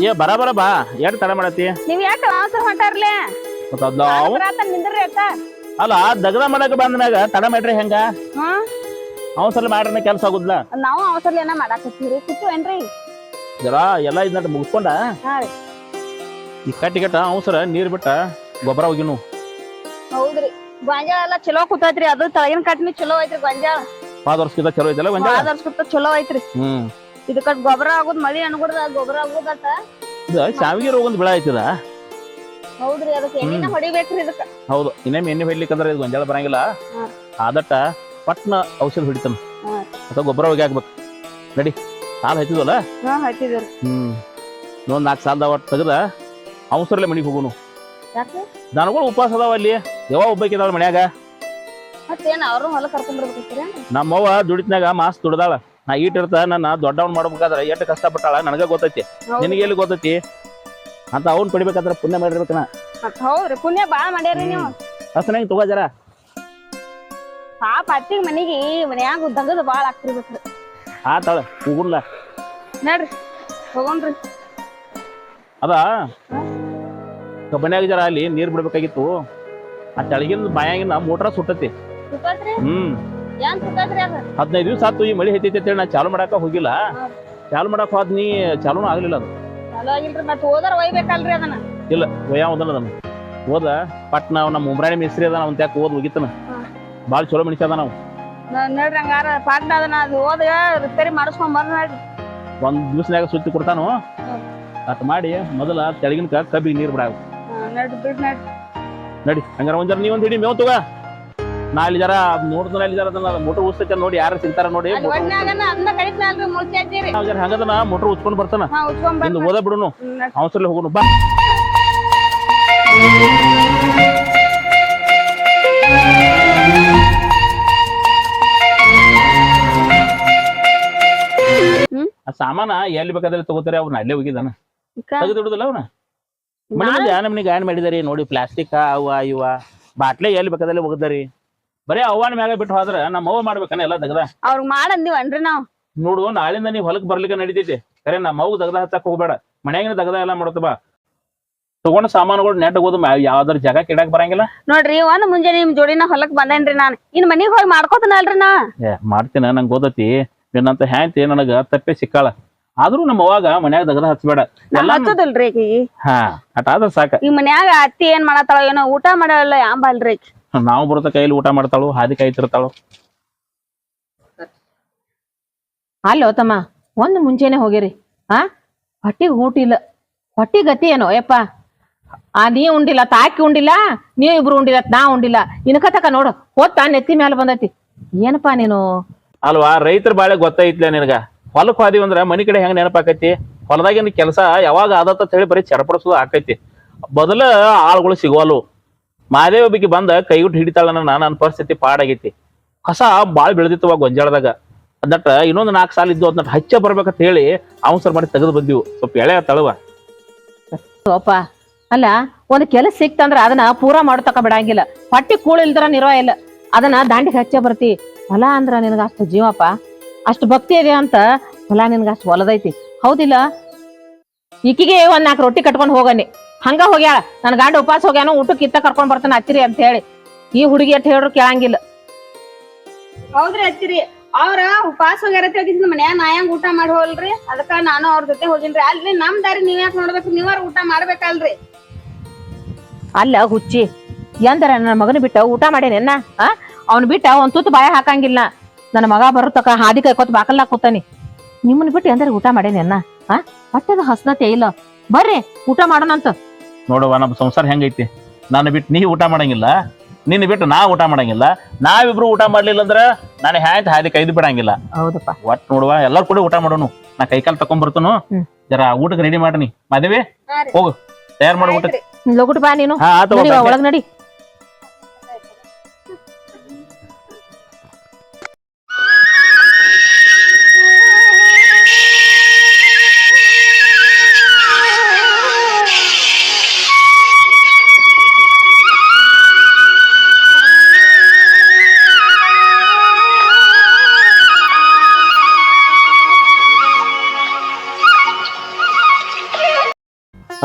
ಏ ಬರ ಬರ ಬಾ. ಎಟ್ ತಡ ಮಾಡತಿ ನೀವ್ ಯಾಕ ಅವಸರ ಹೊಂಟಾರ್ಲೆ? ಮತ್ತ ಅದ್ ಅವ್- ಬರಾತ ನಿಂದ್ರಿ ಅಕ್ಕ ಅಲ್ಲ ದಗದ ಮಾಡಕ್ ಬಂದ್ಮ್ಯಾಗ ತಡ ಮಾಡ್ರಿ ಹೆಂಗ? ಹಾ? ಅವಸರ ಮಾಡ್ರಿ ಕೆಲ್ಸ ಆಗುದ್ಲ ನಾವು ಅವಸರ ಏನ ಮಾಡಾಕತ್ತೀರಿ? ಕೂತು ಏನ್ರಿ? ಜರ ಎಲ್ಲ ಇದನ್ನ ಮುಗಿಸ್ಕೊಂಡ? ಹಾ ರೀ. ಈ ಕಟ್ಟಿ ಕಟ್ಟ ಅವಸರ ನೀರ್ ಬಿಟ್ಟ ಗೊಬ್ಬರ ಹೋಗಿನು. ಹೌದ್ರಿ. ಗೊಂಜಾಳ ಎಲ್ಲಾ ಚಲೋ ಕೂತೈತ್ರಿ. ಅದು ತಳಗಿನ ಕಟ್ಟಿನ ಚಲೋ ಐತ್ರಿ ಗೊಂಜಾಳ ಪಾದ ವರ್ಷಕ್ಕಿಂತ ಚಲೋ ಐತಲ್ಲ ಆದರ್ಸ್ಕುತ್ತ ಚಲೋ ಐತ್ರಿ. ಹ್ಮ್. ಇದಕ್ಕ ಗೊಬ್ಬರ ಆಗುದ್ ಮಳಿ ಅನ್ಗುಡ್ದ ಗೊಬ್ಬರ ಆಗುದತ್ತ ಇದು ಶಾವಿಗೆ ರೋಗ ಒಂದು ಬೆಳೆ ಆಯ್ತದ? ಹೌದ್ರಿ ಅದಕ್ಕೆ ಎಣ್ಣಿನ ಹೊಡಿಬೇಕ್ರಿ ಇದಕ್ಕ. ಹೌದು ಇನ್ನೇಮ್ ಎಣ್ಣೆ ಹೊಡ್ಲಿಕ್ಕಂದ್ರ ಇದು ಗೊಂಜಾಳ ಬರಂಗಿಲ್ಲ. ಆದಟ್ಟ ಪಟ್ನ ಔಷಧ ಹೊಡಿತಾನ. ಅಥವಾ ಗೊಬ್ಬರ ಹೋಗಿ ಹಾಕ್ಬೇಕು. ನಡಿ ಸಾಲ ಹಚ್ಚಿದ್ವಲ್ಲ ಹಾ ಹಚ್ಚಿದ್ರಿ ಹ್ಮ್. ಇನ್ನೊಂದ್ ನಾಲ್ಕು ಸಾಲದ ಒಟ್ಟು ತೆಗದ ಅವಸರಲ್ಲೇ ಮನಿಗೆ ಹೋಗುನು. ಯಾಕೆ? ದನಗಳು ಉಪವಾಸ ಅದಾವ ಅಲ್ಲಿ. ಯಾವ ಒಬ್ಬಾಕಿದಾಳ ಮನ್ಯಾಗ. ಮತ್ತೇನ್ ಅವ್ರು ಹೊಲ ಕರ್ಕೊಂಡ್ ಬರ್ಬೇಕತ್ತೀರಿ ನಮ್ಮವ್ವ ದುಡಿತ್ನಾಗ ಮಾಸ್ ದುಡ್ದಾಳ ನಾ ಈಟ್ ಇರ್ತ ನನ್ನ ದೊಡ್ಡವನ್ ಮಾಡ್ಬೇಕಾದ್ರೆ ಎಷ್ಟು ಕಷ್ಟಪಟ್ಟಾಳ? ನನಗ ಗೊತ್ತೈತಿ. ನಿನಗೆ ಎಲ್ಲಿ ಗೊತ್ತೈತಿ? ಅಂತ ಅವ್ನ್ ಪಡಿಬೇಕಾದ್ರೆ ಪುಣ್ಯ ಮಾಡಿರ್ಬೇಕನ ಹೌದ್ರಿ ಪುಣ್ಯ ಬಾಳ ಮಾಡ್ಯಾರಿ ನೀವು. ಹಸನಾಗಿ ತಗೋ ಜರ. ಪಾಪ ಅತ್ತಿಗ್ ಮನಿಗೆ ಮನ್ಯಾಗ ದಗದ್ ಬಾಳ ಆಗ್ತಿರ್ಬೇಕ್ರಿ. ಆತಾಳ ಹೋಗುನ್ಲ ನಡ್ರಿ ಹೋಗೋಣ್ರಿ. ಅದ? ಕಬ್ಬನ್ಯಾಗ ಜರ ಅಲ್ಲಿ ನೀರ್ ಬಿಡ್ಬೇಕಾಗಿತ್ತು. ಆ ತೆಳಗಿನ ಬಾಯಾಗಿನ ಮೋಟ್ರ ಸುಟ್ಟತಿ. ಸುತ್ತತ್ರಿ ಹ್ಮ್. ಹದಿನೈದು ದಿವಸ ಆತು ಈ ಮಳಿ ಹೆಚ್ಚೈತಿ ಅಂತೇಳಿ ನಾ ಚಾಲು ಮಾಡಾಕ ಹೋಗಿಲ್ಲ. ಚಾಲು ಮಾಡಾಕ ಹೋದ್ ನೀ ಚಾಲೂನು ಆಗ್ಲಿಲ್ಲ ಅದು. ಇಲ್ಲ ಒಯ್ಯ ಒಂದಲ್ಲ ಅದನ್ನ. ಹೋದ ಪಟ್ನ ನಮ್ಮ ಉಮ್ರಾಣಿ ಮಿಸ್ತ್ರಿ ಅದ ಅವ್ನ ತ್ಯಾಕ ಓದ್ ಹೋಗಿತ್ತನ. ಭಾಳ ಬಾಳ ಚಲೋ ಮನುಷ್ಯ ಅದ ನಾವು ನ- ನೋಡ್ರಿ ಹಂಗಾರ ಪಾಟ್ನ ಅದನ್ನ ಅದು ಹೋದ ರಿಪೇರಿ ಮಾಡಿಸ್ಕೊಂಡ್ ಬರ್ರಿ ನೋಡ್ರಿ. ಒಂದ್ ದಿವ್ಸನ್ಯಾಗ ಸುತ್ತಿ ಕೊಡ್ತಾನು ಅದ್ ಅಟ್ ಮಾಡಿ ಮೊದಲ ತೆಳಗಿನ ಕಬ್ಬಿಗೆ ನೀರ್ ಬಿಡ ನಡಿ ಹಂಗಾರ ಒಂದ್ ನೀ ಒಂದ್ ಹಿಡಿ ಮೇವ್ ತಗ. ನಾ ಇಲ್ಲಿ ಜರ ನೋಡ್ದನ ಇಲ್ಲಿ ಜರ ಅದನ್ನ ಮೋಟರ್ ಉಸ್ತೈತೆ ನೋಡಿ ಯಾರು ಸಿಗ್ತಾರ ನೋಡಿ ನಾವ್ ಜರ ಹಂಗದನ ಮೋಟರ್ ಉಚ್ಕೊಂಡ್ ಬರ್ತಾನ? ನಿಂದು ಓದ ಬಿಡುನು. ಅವಸರ್ಲಿ ಹೋಗುನು. ಬಾ. ಸಾಮಾನ ಎಲ್ಲಿ ಬೇಕಾದ್ರೆ ತಗೋತಾರೆ ಅವ್ನ ಅಲ್ಲೇ ಹೋಗಿದಾನ ತೆಗೆದಿಡುದಿಲ್ಲ ಅವ್ನ? ಮನೆ ಮುಂದೆ ನಮ್ನಿ ಗಾಯನ್ ಮಾಡಿದಾರಿ? ನೋಡಿ ಪ್ಲಾಸ್ಟಿಕ್ ಅವ ಇವ ಬಾಟ್ಲೆ ಎಲ್ಲಿ ಬೇಕಾದಲ್ಲಿ ಹೋಗದಾರಿ ಬರೀ ಅವ್ವಾನ ಮ್ಯಾಗ ಬಿಟ್ಟು ಹೋದ್ರ ನಮ್ಮ ಅವ್ವ ಮಾಡ್ಬೇಕನ ಎಲ್ಲ ದಗದ? ಅವ್ರ ಮಾಡಂದಿವನ್ರಿ ನಾವ್ ನೋಡು ನಾಳಿಂದ ನೀವ್ ಹೊಲಕ್ ಬರ್ಲಿಕ್ಕೆ ನಡಿತೈತಿ. ಕರೆ ನಮ್ಮ ಅವ್ವ ದಗದ ಹಚ್ಚಕ್ ಹೋಗ್ಬೇಡ. ಮನ್ಯಾಗಿನ ದಗದ ಎಲ್ಲ ಮಾಡತ್ತ ಬಾ. ತಗೊಂಡ ಸಾಮಾನುಗಳು ನೆಟ್ ಹೋದ್ ಯಾವ್ದಾರ ಜಾಗ ಕೆಡಕ್ ಬರಂಗಿಲ್ಲ? ನೋಡ್ರಿ ಒಂದ್ ಮುಂಜಾನೆ ನಿಮ್ ಜೋಡಿನ ಹೊಲಕ್ ಬಂದೇನ್ರಿ ನಾನ್. ಇನ್ ಮನಿಗ್ ಹೋಗಿ ಮಾಡ್ಕೋತನಲ್ರಿ ನಾ. ಏ ಮಾಡ್ತೀನ ನಂಗ್ ಗೋದತಿ ನಿನ್ನಂತ ಹ್ಯಾಂತಿ ನನಗ ತಪ್ಪೆ ಸಿಕ್ಕಾಳ. ಆದ್ರೂ ನಮ್ಮ ಅವಾಗ ಮನ್ಯಾಗ ದಗದ ಹಚ್ಚಬೇಡ ಎಲ್ಲ ಹಚ್ಚೋದಿಲ್ರಿ ಹಾ ಅಟ್ ಆದ್ರ ಸಾಕ. ಈ ಮನ್ಯಾಗ ಅತ್ತಿ ಏನ್ ಮಾಡತ್ತಾಳ ಏನೋ ಊಟ ಮಾಡಲ್ಲ ಯಾಂಬಲ್ರಿ ಆಕಿ. ನಾವು ಬರುತ್ತ ಕೈಲಿ ಊಟ ಮಾಡ್ತಾಳು ಹಾದಿ ಕಾಯ್ತಿರ್ತಾಳು ಅಲ್ಲೋ ತಮ್ಮ ಒಂದ್ ಮುಂಚೆನೆ ಹೋಗಿರಿ. ಆ? ಹೊಟ್ಟಿಗೆ ಊಟ ಇಲ್ಲ. ಹೊಟ್ಟಿ ಗತಿ ಏನೋ ಯಪ್ಪ. ಆ ನೀ ಉಂಡಿಲ್ಲ ತಾಕಿ ಉಂಡಿಲ್ಲ ನೀವ್ ಇಬ್ರು ಉಂಡಿಲ್ಲ ನಾ ಉಂಡಿಲ್ಲ. ಇನ್ಕತಕ ನೋಡು ಹೊತ್ತ ನೆತ್ತಿ ಮ್ಯಾಲ ಬಂದೈತಿ. ಏನಪ್ಪಾ ನೀನು? ಅಲ್ವಾ ರೈತರ ಬಾಳೆ ಗೊತ್ತೈತ್ಲ ನಿನಗ? ಹೊಲಕ್ ಹೋದಿವಿ ಅಂದ್ರ ಮನಿ ಕಡೆ ಹೆಂಗ್ ನೆನಪಾಕೈತಿ? ಹೊಲದಾಗಿನ ಕೆಲಸ ಯಾವಾಗ ಆದತ್ತ ಹೇಳಿ ಬರೀ ಚರಪಡಿಸೋದು ಆಕೈತಿ. ಬದಲ ಆಳುಗಳು ಸಿಗೋಲ್ವು. ಮಾದೇವ ಬಿಗಿ ಬಂದ ಕೈಗುಟ್ಟು ಹಿಡಿತಾಳ ನನ್ನ ಪರಿಸ್ಥಿತಿ ಪಾಡಾಗೈತಿ. ಕಸ ಬಾಳ್ ಬೆಳೆದಿತ್ತವ ಗೊಂಜಾಳದಾಗ. ಅದಟ್ಟ ಇನ್ನೊಂದು ನಾಲ್ಕು ಸಾಲ ಇದ್ದು ಅದನ್ನ ಹಚ್ಚ ಬರ್ಬೇಕಂತ ಹೇಳಿ ಅವಸರ ಮಾಡಿ ತೆಗೆದು ಬಂದಿವು. ಸ್ವಲ್ಪ ಎಳೆ ತಳವ. ಅಪ್ಪ, ಅಲ್ಲ, ಒಂದ್ ಕೆಲಸ ಸಿಕ್ತಂದ್ರ ಅದನ್ನ ಪೂರಾ ಮಾಡತಕ ಬಿಡಂಗಿಲ್ಲ. ಪಟ್ಟಿ ಕೂಳು ಇಲ್ದ್ರ ನಿರೋ ಇಲ್ಲ. ಅದನ್ನ ದಾಂಡಿಗೆ ಹಚ್ಚ ಬರ್ತಿ. ಹೊಲ ಅಂದ್ರ ನಿನಗ ಅಷ್ಟು ಜೀವಪ್ಪ. ಅಷ್ಟು ಭಕ್ತಿ ಇದೆ ಅಂತ ಹೊಲ ನಿನಗ ಅಷ್ಟು ಹೊಲದೈತಿ. ಹೌದಿಲ್ಲ? ಈಕಿಗೆ ಒಂದ್ ನಾಲ್ಕು ರೊಟ್ಟಿ ಕಟ್ಕೊಂಡು ಹೋಗನಿ. ಹಂಗ ಹೋಗ್ಯಾಳ. ನನ್ ಗಂಡ ಉಪವಾಸ ಹೋಗ್ಯಾನ ಊಟಕ್ಕೆ ಇತ್ತ ಕರ್ಕೊಂಡ್ ಬರ್ತಾನ ಹತ್ತಿರಿ ಅಂತ ಹೇಳಿ. ಈ ಹುಡುಗಿ ಅಂತ ಹೇಳ್ರು ಕೇಳಂಗಿಲ್ಲ. ಹೌದ್ರಿ ಹಚ್ಚಿರಿ. ಅವ್ರ ಉಪವಾಸ ಹೋಗ್ಯಾರ ತೆಗಿಸಿದ ಮನ್ಯಾಗ ನಾ ಹೆಂಗ್ ಊಟ ಮಾಡಿ ಹೋಲ್ರಿ ಅದಕ್ಕ ನಾನು ಅವ್ರ ಜೊತೆ ಹೋಗಿನ್ರಿ. ಅಲ್ಲಿ ನಮ್ ದಾರಿ ನೀವ್ ಯಾಕೆ ನೋಡ್ಬೇಕು? ನೀವ್ ಊಟ ಮಾಡ್ಬೇಕಲ್ರಿ. ಅಲ್ಲ ಹುಚ್ಚಿ ಎಂದರ ನನ್ನ ಮಗನ ಬಿಟ್ಟ ಊಟ ಮಾಡೇನೆನ್ನ ಆ? ಅವ್ನ ಬಿಟ್ಟ ಒಂದ್ ತುತ್ತು ಬಾಯ ಹಾಕಂಗಿಲ್ಲ. ನನ್ನ ಮಗ ಬರುತ್ತಕ ಹಾದಿ ಕೈಕೊತ್ ಬಾಕಲ್ಲ ಕೂತಾನಿ. ನಿಮ್ಮನ್ನ ಬಿಟ್ಟು ಎಂದರೆ ಊಟ ಮಾಡೇನೆನ್ನ ಆ? ಹೊಟ್ಟೆದ ಹಸ್ನತೆ ಇಲ್ಲ. ಬರ್ರಿ ಊಟ ಮಾಡೋಣಂತ. ನೋಡುವ ನಮ್ಮ ಸಂಸಾರ ಹೆಂಗೈತಿ? ನಾನು ಬಿಟ್ಟು ನೀ ಊಟ ಮಾಡಂಗಿಲ್ಲ. ನಿನ್ನ ಬಿಟ್ಟು ನಾ ಊಟ ಮಾಡಂಗಿಲ್ಲ. ನಾವಿಬ್ರು ಊಟ ಮಾಡ್ಲಿಲ್ಲ ಅಂದ್ರೆ ನಾನು ಹ್ಯಾಂತ ಹಾದಿ ಕೈದು ಬಿಡಂಗಿಲ್ಲ. ಹೌದಪ್ಪ. ಒಟ್ ನೋಡುವ ಎಲ್ಲರೂ ಕೂಡ ಊಟ ಮಾಡೋನು. ನಾ ಕೈಕಾಲ್ ತಕೊಂಡ್ ಬರ್ತಾನು. ಹ್ಮ್. ಜರ ಊಟಕ್ಕೆ ರೆಡಿ ಮಾಡ್ರಿ ಮದುವೆ? ಹೋಗು. ತಯಾರು ಮಾಡಿ ಊಟ ಲಗುಟ್ ಬಾ ನೀನು. ಹಾ ಆತು ಒಳಗ್ ನಡಿ.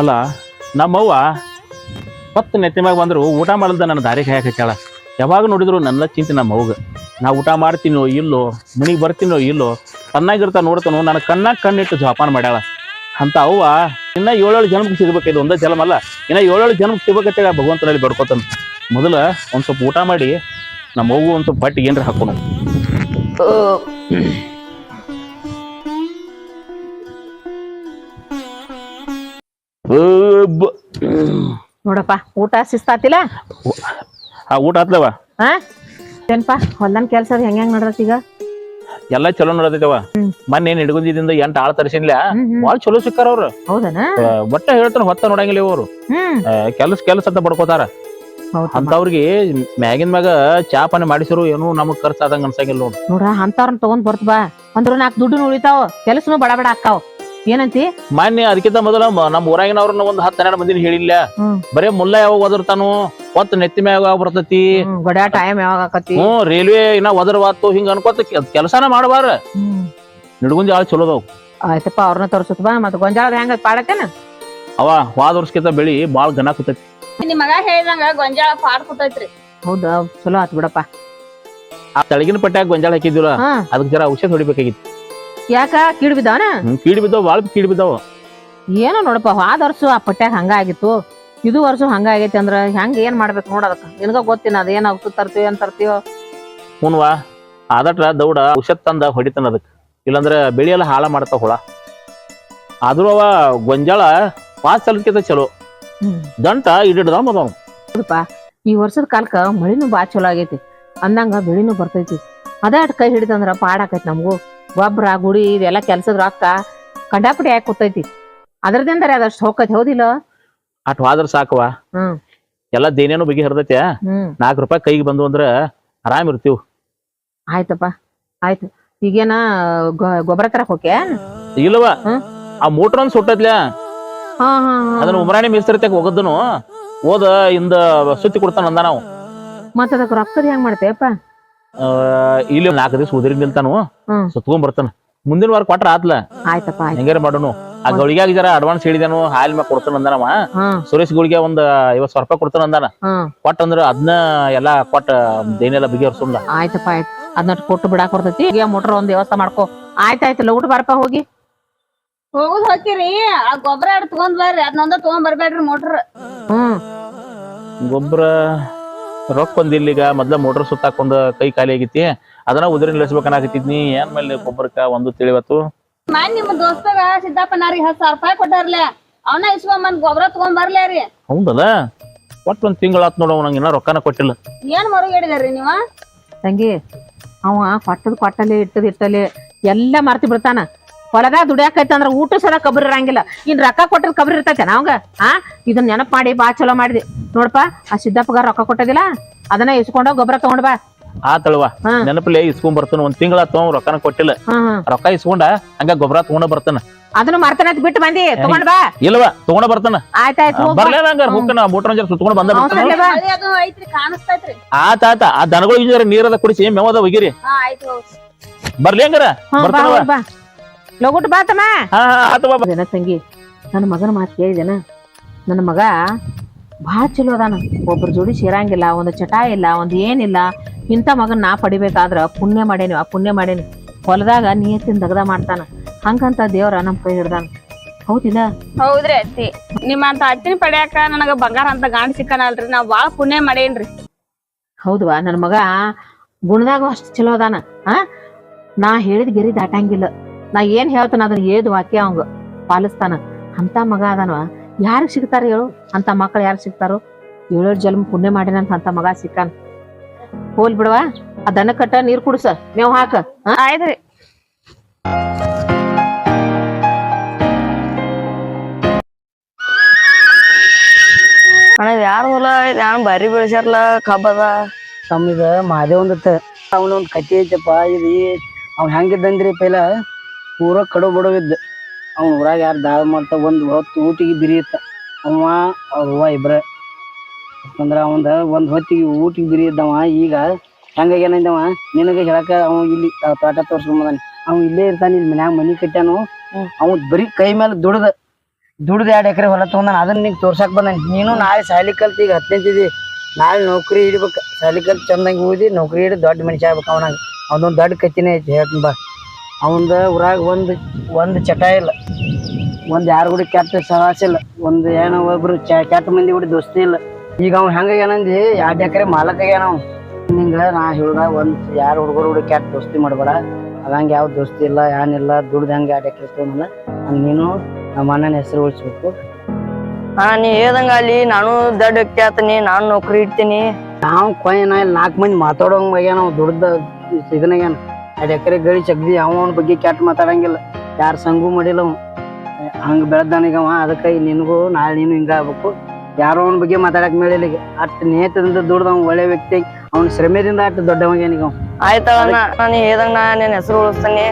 ಅಲ್ಲ ನಮ್ಮವ್ವ ಹೊತ್ತು ನೆತ್ತಿ ಮ್ಯಾಗ ಬಂದ್ರು ಊಟ ಮಾಡಲ್ದ ನನ್ನ ದಾರಿಗೆ ಕೇಳ. ಯಾವಾಗ ನೋಡಿದ್ರು ನನ್ನ ಚಿಂತೆ ನಮ್ಮ ಅವ್ಗ ನಾ ಊಟ ಮಾಡ್ತೀನೋ ಇಲ್ಲೋ ಮನಿಗೆ ಬರ್ತೀನೋ ಇಲ್ಲೋ ಚೆನ್ನಾಗಿರ್ತಾ ನೋಡ್ತಾನೋ ನನ್ನ ಕಣ್ಣಾಗ ಕಣ್ಣಿಟ್ಟು ಜೋಪಾನ ಮಾಡ್ಯಾಳ. ಅಂತ ಅವ್ವ ಇನ್ನ ಏಳೇಳು ಜನ್ಮಕ್ಕೆ ಸಿಗ್ಬೇಕು ಇದು ಒಂದೇ ಜನ್ಮ ಅಲ್ಲ ಇನ್ನ ಏಳೇಳು ಜನ್ಮಕ್ಕೆ ಸಿಗ್ಬೇಕಂತೇಳಿ ಆ ಭಗವಂತನಲ್ಲಿ ಬೇಡ್ಕೊತಾನ. ಮೊದಲ ಒಂದ್ ಸ್ವಲ್ಪ ಊಟ ಮಾಡಿ ನಮ್ಮ ಒಂದ್ ಸ್ವಲ್ಪ ಪಟ್ಟಿಗೆ ಏನ್ರ ಹಾಕೋಣ ನೋಡಪ್ಪ ಊಟ ಶಿಸ್ತಾತಿಲ್ಲ ಆ ಊಟ ಆತ್ಲವ? ಹಾ ಏನ್ಪ ಹೊಲ್ದನ್ ಕೆಲ್ಸ ಹೆಂಗ್ ಹೆಂಗ್ ನಡ್ದತ್ ಈಗ? ಎಲ್ಲ ಚಲೋ ನೋಡತೈತವ ಮನ್ ಏನ್ ನಿಡಗುಂದಿದಿಂದ ಎಂಟ್ ಆಳ್ ತರ್ಸಿನ್ಲ. ಬಾಳ್ ಚಲೋ ಸಿಕ್ಕಾರ ಅವ್ರು. ಹೌದನ? ಒಟ್ಟ ಹೇಳ್ತಾರ ಹೊತ್ತ ನೋಡಂಗಿಲ್ಲ ಇವ್ರು. ಕೆಲಸ ಕೆಲಸ ಅಂತ ಬಡ್ಕೋತಾರ. ಅಂತವ್ರಿಗೆ ಮ್ಯಾಗಿನ ಮ್ಯಾಗ ಚಾಪನೆ ಪಾನಿ ಮಾಡಿಸಿರು ಏನು ನಮಗ್ ಖರ್ಚು ಆದಂಗ ಅನ್ಸಂಗಿಲ್ಲ ನೋಡು. ನೋಡ ಅಂತವ್ರನ್ನ ತಗೊಂಡ್ ಬರ್ತ ಬಾ. ಅಂದ್ರ ನಾಲ್ಕು ದುಡ್ಡು ಉಳಿತಾವ ಕೆಲಸನು ಬಡ ಬಡ ಏನಂತಿ? ಮಾನ್ಯ ಅದಕ್ಕಿಂತ ಮೊದಲ ಮ- ನಮ್ಮ ಊರಾಗಿನವ್ರನ್ನ ಒಂದ್ ಹತ್ತು ಹನ್ನೆರಡು ಮಂದಿನ ಹೇಳಿಲ್ಲ. ಹ್ಮ್. ಬರೇ ಮುಲ್ಲ ಯಾವಾಗ ಒದರ್ತಾನು ಒತ್ತ ನೆತ್ತಿ ಮ್ಯಾಗ ಬರ್ತತಿ? ಹ್ಮ್, ಟೈಮ್ ಯಾವಾಗ ಆಕತಿ? ಹ್ಮ್ ರೈಲ್ವೆ ಇನ್ನ ಒದರ್ವಾತು ಹಿಂಗ ಅನ್ಕೋತ ಕೆಲಸನ ಮಾಡಬಾರ. ಹ್ಮ್. ನಿಡ್ಗುಂದಿ ಆಳ್ ಚಲೋ ಅದಾವ್. ಆಯ್ತಪ್ಪ ಅವ್ರನ್ನ ತೋರ್ಸುತ್ತ ಬಾ ಮತ್ತ ಗೊಂಜಾಳದ ಹೆಂಗ ಪಾಡತ್ತೇನ? ಅವ ವಾದ ವರ್ಷಕ್ಕಿಂತ ಬೆಳಿ ಬಾಳ್ ಗನ ಕೂತೈತಿ. ನಿಮ್ ಮಗ ಹೇಳಿದಂಗ ಗೊಂಜಾಳ ಪಾಡ್ ಕುತೈತ್ರಿ. ಹೌದಾ ಚಲೋ ಆತ್ ಬಿಡಪ್ಪ. ಆ ತಳಗಿನ ಪಟ್ಟ್ಯಾಗ ಗೊಂಜಾಳ ಹಾಕಿದ್ವಿಲ್ಲ ಹಾ. ಅದಕ್ಕೆ ಜರ ಔಷಧ ಹೊಡಿಬೇಕಾಗಿತ್ತು. ಯಾಕ? ಕೀಡ್ ಬಿದ್ದಾವನ ಹ್ಮ್, ಕೀಡ್ ಬಿದ್ದಾವ ಬಾಳ್ ಕೀಡ್ ಬಿದ್ದಾವ ಏನೋ ನೋಡಪ್ಪ ಹಾದ ವರ್ಷ ಆ ಪಟ್ಯಾಗ ಹಂಗ ಆಗಿತ್ತು ಇದು ವರ್ಷ ಹಂಗ ಆಗೈತಿ ಅಂದ್ರ ಹೆಂಗ ಏನ್ ಮಾಡ್ಬೇಕು ನೋಡ ಅದಕ್ಕ. ನಿನಗ ಗೊತ್ತಿನ ಅದ ಏನ್ ಔಷಧ ತರ್ತೀವಿ ಏನ್ ತರ್ತೀವೋ ಹುನ್ವಾ ಆದಟ್ರ ದೌಡ ಔಷಧ ತಂದ ಹೊಡಿತಾನ ಅದಕ್ಕೆ. ಇಲ್ಲಾಂದ್ರ ಬೆಳಿ ಎಲ್ಲ ಹಾಳ ಮಾಡ್ತಾವ ಹುಳ. ಆದ್ರೂ ಅವ ಗೊಂಜಾಳ ಪಾಸ್ ಸಲಕ್ಕಿಂತ ಚಲೋ. ಹ್ಮ್. ದಂಟ ಇಡಿಡ್ದ ಮದವ್. ಹೌದಪ್ಪ ಈ ವರ್ಷದ ಕಾಲಕ್ಕ ಮಳಿನೂ ಬಾ ಚಲೋ ಆಗೈತಿ. ಅಂದಂಗ ಬೆಳಿನೂ ಬರ್ತೈತಿ. ಅದ ಅಟ್ ಕೈ ಹಿಡಿತಂದ್ರ ಪಾಡ್ ಆಕೈತಿ ನಮಗೂ. ಗೊಬ್ಬರ ಗುಡಿ ಇದೆಲ್ಲ ಕೆಲ್ಸದ ರೊಕ್ಕ ಕಂಡಾಪಟಿ ಯಾಕೆ ಕೂತೈತಿ ಅದ್ರದಿಂದರ ಅದಷ್ಟು ಹೋಗತ್ ಹೌದಿಲ್ಲ? ಅಟ್ ಹೋದ್ರ ಸಾಕವ ಹ್ಮ್. ಎಲ್ಲ ದೇನೇನು ಬಗೆ ಹರಿದೈತೆ ಹ್ಮ್. ನಾಲ್ಕು ರೂಪಾಯಿ ಕೈಗೆ ಬಂದು ಅಂದ್ರ ಆರಾಮ್ ಇರ್ತೀವಿ. ಆಯ್ತಪ್ಪ ಆಯ್ತು. ಈಗೇನ ಗೊ- ಗೊಬ್ಬರ ತರಕ್ ಹೋಕೆ ಇಲ್ಲವ ಹ್ಮ್. ಆ ಮೋಟ್ರ್ ಒಂದ್ ಸುಟ್ಟದ್ಲ ಹಾ ಹಾ ಅದನ್ನ ಉಮರಾಣಿ ಮಿಸ್ತ್ರಿ ಹೋಗದನು ಓದ ಇಂದ ಸುತ್ತಿ ಕೊಡ್ತಾನ ಅಂದ ನಾವು ಮತ್ತ ಅದಕ್ಕೆ ರೊಕ್ಕದ ಹೆಂಗ್ ಮಾಡ್ತೇವಪ್ಪ ಇಲ್ಲಿ ನಾಲ್ಕು ದಿವಸ ಉದ್ರಿ ನಿಲ್ತಾನು. ಹ್ಮ್. ಸುತ್ಕೊಂಡ್ ಬರ್ತಾನ ಮುಂದಿನ ವಾರ ಕೊಟ್ರ ಆತ್ಲ. ಆಯ್ತಪ್ಪ ಆಯ್ತು. ಹೆಂಗಾರ ಮಾಡೋನು? ಆ ಗಳಿಗ್ಯಾಗ ಜರ ಅಡ್ವಾನ್ಸ್ ಹೇಳಿದಾನು ಹಾಲ್ ಮ್ಯಾಗ ಕೊಡ್ತಾನ ಅಂದಾನವ ಹ್ಮ್. ಸುರೇಶ್ ಗುಳಿಗೆ ಒಂದ್ ಐವತ್ ಸಾವಿರ ರೂಪಾಯಿ ಕೊಡ್ತಾನ ಅಂದಾನ. ಹ್ಮ್. ಕೊಟ್ಟ ಅಂದ್ರ ಅದನ್ನ ಎಲ್ಲಾ ಕೊಟ್ಟ ದೇನೆಲ್ಲ ಸುಂದ ಆಯ್ತಪ್ಪ ಆಯ್ತು. ಅದನ್ನ ಕೊಟ್ಟು ಬಿಡಾಕ್ ಬರ್ತೈತಿ. ಈಗ ಮೋಟ್ರ್ ಒಂದ್ ವ್ಯವಸ್ಥೆ ಮಾಡ್ಕೋ. ಆಯ್ತಾಯ್ತು ಲಗೂಟ್ ಬಾರಪ್ಪ ಹೋಗಿ. ಹೋಗುದ್ ಹೋಗ್ತೀರಿ ಆ ಗೊಬ್ಬರ ಎರಡು ತಗೊಂಡ್ ಬರ್ರಿ. ಅದನ್ನೊಂದ ತಗೊಂಡ್ ಬರ್ಬೇಡ್ರಿ ಮೋಟ್ರ್. ಹ್ಮ್. ಗೊಬ್ಬರ ರೊಕ್ಕ ಒಂದ್ ಇಲ್ಲಿಗ ಮೊದ್ಲ ಮೋಟರ್ ಸುತ್ತಾಕೊಂಡ್ ಕೈ ಖಾಲಿ ಆಗೈತಿ. ಅದನ್ನ ಉದಿರಿ ನಿಲ್ಲಿಸ್ಬೇಕನ್ನಾಗತ್ತಿದ್ನಿ ಏನ್ ಮೇಲೆ ಗೊಬ್ಬರಕ್ಕ ಒಂದು ತಿಳಿವತ್ತು ನಾನ್ ನಿಮ್ ದೋಸ್ತಗ ಸಿದ್ದಪ್ಪನಾರಿ ಹತ್ತು ಸಾವಿರ ರೂಪಾಯಿ ಕೊಟ್ಟಾರ್ಲೆ. ಅವನ ಇಸ್ಕೊಂಬಂದ್ ಗೊಬ್ಬರ ತಗೊಂಡ್ ಬರ್ಲೇ ರೀ. ಹೌದಲ್ಲ? ಒಟ್ಟು ಒಂದ್ ತಿಂಗಳಾತ್ ನೋಡವ್ ನಂಗೆ ಇನ್ನ ರೊಕ್ಕನ ಕೊಟ್ಟಿಲ್ಲ. ಏನ್ ಮರುಗೇಡಿದಾರ್ರಿ ನೀವ? ತಂಗಿ ಅವ ಕೊಟ್ಟದ್ ಕೊಟ್ಟಲೆ ಇಟ್ಟದ್ ಇಟ್ಟಲೆ ಎಲ್ಲ ಮಾರ್ತಿ ಬಿಡ್ತಾನ. ಹೊಲದಾಗ ದುಡಿಯಾಕೈತಿ ಅಂದ್ರ ಊಟ ಸಲ ಕಬ್ರಿ ಇರಂಗಿಲ್ಲ. ಇನ್ ರೊಕ್ಕ ಕೊಟ್ಟದ್ ಕಬ್ರಿ ಇರ್ತೈತೆ ಅವಂಗ ಆ? ಇದನ್ನ ನೆನಪ ಮಾಡಿ ಬಾ ಚಲೋ ಮಾಡಿದಿ. ನೋಡಪ್ಪ ಆ ಸಿದ್ದಪ್ಪಗ ರೊಕ್ಕ ಕೊಟ್ಟದಿಲ್ಲ? ಅದನ್ನ ಇಸ್ಕೊಂಡ ಗೊಬ್ಬರ ತಗೊಂಡ್ ಬಾ. ಆ ಹಾ. ನೆನಪಲೆ ಇಸ್ಕೊಂಡ್ ಬರ್ತಾನ ಒಂದ್ ತಿಂಗಳ ತೊಗೊಂಡ್ ರೊಕ್ಕನ ಕೊಟ್ಟಿಲ್ಲ. ರೊಕ್ಕ ಇಸ್ಕೊಂಡ ಹಂಗ ಗೊಬ್ಬರ ತಗೊಂಡ ಬರ್ತಾನ. ಅದನ್ನ ಮರ್ತನ ಬಿಟ್ಟು ಬಂದಿ ತಗೊಂಡ್ ಬಾ. ಇಲ್ವಾ ತಗೊಂಡ ಬರ್ತಾನ. ಆಯ್ತಾಯ್ತು ಹೋಗ್ ಬಾ. ಬರ್ಲೇನ ಹಂಗಾರ ಹೋಗ್ತಾನ ಮೋಟರ್ ಒಂದ್ ಸುತ್ಕೊಂಡ್ ಬಂದ ಆತ ಆತ ಆ ದನಗಳು ಜರ ನೀರದ ಕುಡಿಸಿ ಮೇವದ ಒಗಿರಿ. ಹಾ ಆಯ್ತು ಹೋಗ್ರಿ. ಬರ್ಲಿ ಹಂಗಾರ? ಲಗುಟ್ ಬಾತಮ್ಮ ಹಾ ಹಾ, ಆತು ಬಾ. ಅದೇನ ತಂಗಿ ನನ್ನ ಮಗನ ಮಾತು ಕೇಳಿದೆನ? ನನ್ನ ಮಗ ಭಾಳ ಚಲೋ ಅದಾನ. ಒಬ್ಬರ ಜೋಡಿ ಸೇರಂಗಿಲ್ಲ ಒಂದು ಚಟ ಇಲ್ಲ ಒಂದು ಏನಿಲ್ಲ. ಇಂಥ ಮಗನ ನಾ ಪಡಿಬೇಕಾದ್ರ ಪುಣ್ಯ ಮಾಡೇನಿ ಆ ಪುಣ್ಯ ಮಾಡೇನಿ. ಹೊಲದಾಗ ನಿಯತ್ತಿನ ದಗದ ಮಾಡ್ತಾನ. ಹಂಗಂತ ದೇವ್ರ ನಮ್ಮ ಕೈ ಹಿಡ್ದಾನ. ಹೌದಿಲ್ಲ ಹೌದ್ರಿ ಅತ್ತಿ. ನಿಮ್ಮಂತ ಅತ್ತಿನ ಪಡ್ಯಾಕ ನನಗ ಬಂಗಾರ ಅಂತ ಗಾಂಡ್ ಸಿಕ್ಕನಲ್ರಿ. ನಾವ್ ಬಾಳ ಪುಣ್ಯ ಮಾಡೇನ್ರಿ. ಹೌದವಾ? ನನ್ನ ಮಗ ಗುಣದಾಗ ಅಷ್ಟು ಚಲೋ ಅದಾನ. ಆ? ನಾ ಹೇಳಿದ ಗೆರಿ ದಾಟಂಗಿಲ್ಲ. ನಾ ಏನ್ ಹೇಳ್ತಾನ ಅದನ್ನ ಏದು ವಾಕ್ಯ ಅವಂಗ ಪಾಲಿಸ್ತಾನ. ಅಂತ ಮಗ ಅದಾನವ. ಯಾರಿಗ್ ಸಿಗ್ತಾರ ಹೇಳು? ಅಂತ ಮಕ್ಳು ಯಾರು ಸಿಗ್ತಾರೋ? ಏಳೇಳು ಜನ್ಮ ಪುಣ್ಯ ಮಾಡಿನಂತ ಅಂತ ಮಗ ಸಿಕ್ಕಾನ. ಹೋಲ್ ಬಿಡವಾ ಆ ದನ ಕಟ್ಟ ನೀರ್ ಕುಡ್ಸ ಮೇವ್ ಹಾಕ? ಆಯ್ತ್ರಿ. ಅಣ್ಣ ಯಾರ್ ಹೊಲ? ಯಾನ್ ಬಾರಿ ಬೆಳೆಸ್ಯಾರಲ್ಲ ಕಬ್ಬದ ತಮ್ಮಿದ ಮಾದೇವಂದತ್ತ ಅವನೊಂದ್ ಕತಿ ಐತಪ್ಪ ಇದು ಅವ್ ಹೆಂಗಿದ್ದಂದ್ರಿ ಪೈಲ? ಪೂರ ಕಡು ಬಡವಿದ್ದ. ಅವ್ನ ಊರಾಗ ಯಾರು ದಾಳ ಮಾಡ್ತಾ ಒಂದ್ ಹೊತ್ತು ಊಟಿಗೆ ಬಿರಿ ಇತ್ತ ಅವ ಅವ್ರ ಅವ್ವ ಇಬ್ರ. ಅಂದ್ರ ಅವಂದ ಒಂದ್ ಹೊತ್ತಿಗೆ ಊಟಿಗೆ ಬಿರಿ ಇದ್ದವ ಈಗ ಹೆಂಗಾಗ್ಯಾನಂದವ ನಿನಗ ಹೇಳಕ ಅವ ಇಲ್ಲಿ ತಾಟ ತೋರ್ಸ್ಕೊಂಬದಾನ ಅವ ಇಲ್ಲೇ ಇರ್ತಾನೆ ಇಲ್ಲಿ ಮನ್ಯಾಗ ಮನಿ ಕಟ್ಟ್ಯಾನು ಅವ್ ಬರೀ ಕೈ ಮೇಲೆ ದುಡ್ದ ದುಡ್ದು ಎರಡು ಎಕರೆ ಹೊಲ ತಗೊಂಡಾನ ಅದನ್ನ ನಿಂಗೆ ತೋರ್ಸಾಕ ಬಂದ ನೀನು ನಾಳೆ ಸಾಲಿ ಕಲ್ತು ಈಗ ಹತ್ತನೇತಿದಿ ನಾಳೆ ನೌಕರಿ ಹಿಡಿಬೇಕು. ಸಾಲಿ ಕಲ್ತು ಚಂದಂಗೆ ಓದಿ ನೌಕರಿ ಹಿಡಿದು ದೊಡ್ಡ ಮನುಷ್ಯ ಆಗ್ಬೇಕು ಅವನಾಗ. ಅವನೊಂದು ದೊಡ್ಡ ಕತ್ತಿನೇ ಐತಿ. ಹೇಳ್ತೀನಿ ಬಾ. ಅವಂದ ಊರಾಗ ಒಂದು ಒಂದು ಚಟ ಇಲ್ಲ. ಒಂದು ಯಾರು ಗುಡಿ ಕೆಟ್ಟ ಸಹವಾಸ ಇಲ್ಲ. ಒಂದು ಏನೋ ಒಬ್ರು ಚ- ಕೆಟ್ಟ ಮಂದಿ ಗುಡಿ ದೋಸ್ತಿ ಇಲ್ಲ. ಈಗ ಅವ್ನು ಹೆಂಗ ಏನಂದಿ ಎರಡು ಎಕರೆ ಮಾಲಕ ಅವ್ನು ನಿಂಗೆ ನಾ ಹೇಳ್ದ ಒಂದು ಯಾರು ಹುಡುಗರು ಕೂಡ ಕೆಟ್ಟ ದೋಸ್ತಿ ಮಾಡಬೇಡ. ಅದಂಗೆ ಯಾವ ದೋಸ್ತಿ ಇಲ್ಲ ಏನಿಲ್ಲ ದುಡ್ದು ಹೆಂಗೆ ಎರಡು ಎಕರೆ ತೊಗೊಂಡಲ್ಲ ಹಂಗೆ ನೀನು ನಮ್ಮ ಅಣ್ಣನ ಹೆಸರು ಉಳಿಸ್ಬೇಕು. ಹಾ ನೀ ಹೇಳ್ದಂಗ ಅಲ್ಲಿ ನಾನು ದೊಡ್ಡ ವ್ಯಕ್ತಿ ಆತನಿ ನಾನು ನೌಕರಿ ಇಡ್ತೀನಿ. ನಾವು ಇಲ್ಲಿ. ನಾಲ್ಕು ಮಂದಿ ಮಾತಾಡೋಂಗ್ ಬಗ್ಗೆ ನಾವು ದುಡ್ದ ಇದನ್ನಾಗ್ಯಾನ ಎರಡು ಎಕರೆ ಗಳಿ ಚಗ್ದಿ ಅವನ ಬಗ್ಗೆ ಕೆಟ್ಟ ಮಾತಾಡಂಗಿಲ್ಲ. ಯಾರು ಸಂಗು ಮಾಡಿಲ್ಲ ಅವ ಹಂಗೆ ಬೆಳೆದಾನೀಗ ಅವ ಅದಕ್ಕೆ ನಿನಗೂ ನಾಳೆ ನೀನು ಹಿಂಗಾಗಬೇಕು ಯಾರೋ ಅವನ ಬಗ್ಗೆ ಮಾತಾಡಕ್ ಮೇಳಿಲ್ಲ ಈಗ. ಅಷ್ಟು ನೇತದಿಂದ ದುಡ್ದು ಅವ್ನು ಒಳ್ಳೆ ವ್ಯಕ್ತಿ ಅವ್ನ ಶ್ರಮೆದಿಂದ ಅಷ್ಟು ದೊಡ್ಡವಂಗೇನೀಗ ನಾನು. ಹೇಳ್ದಂಗ ನಾ ನಿನ್ನ ಹೆಸರು ಉಳಿಸ್ತಾನೆ.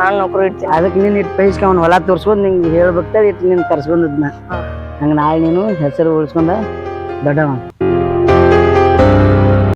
ನಾನು ನೌಕರಿ ಇಡ್ತೀನಿ. ಅದಕ್ಕೆ ನೀನು ಇಟ್ಟು ಪೈಸ್ಕ ಅವ್ನ ಹೊಲ ತೋರಿಸ್ಕೊಂಡು ನಿಂಗೆ ಹೇಳ್ಬೇಕು ಇಟ್ಟು ನೀನು ಕರ್ಸ್ಕೊಂಡದ್ನ ಹಂಗೆ ನಾಳೆ ನೀನು ಹೆಸರು ಉಳಿಸ್ಕೊಂಡ ದೊಡ್ಡವ.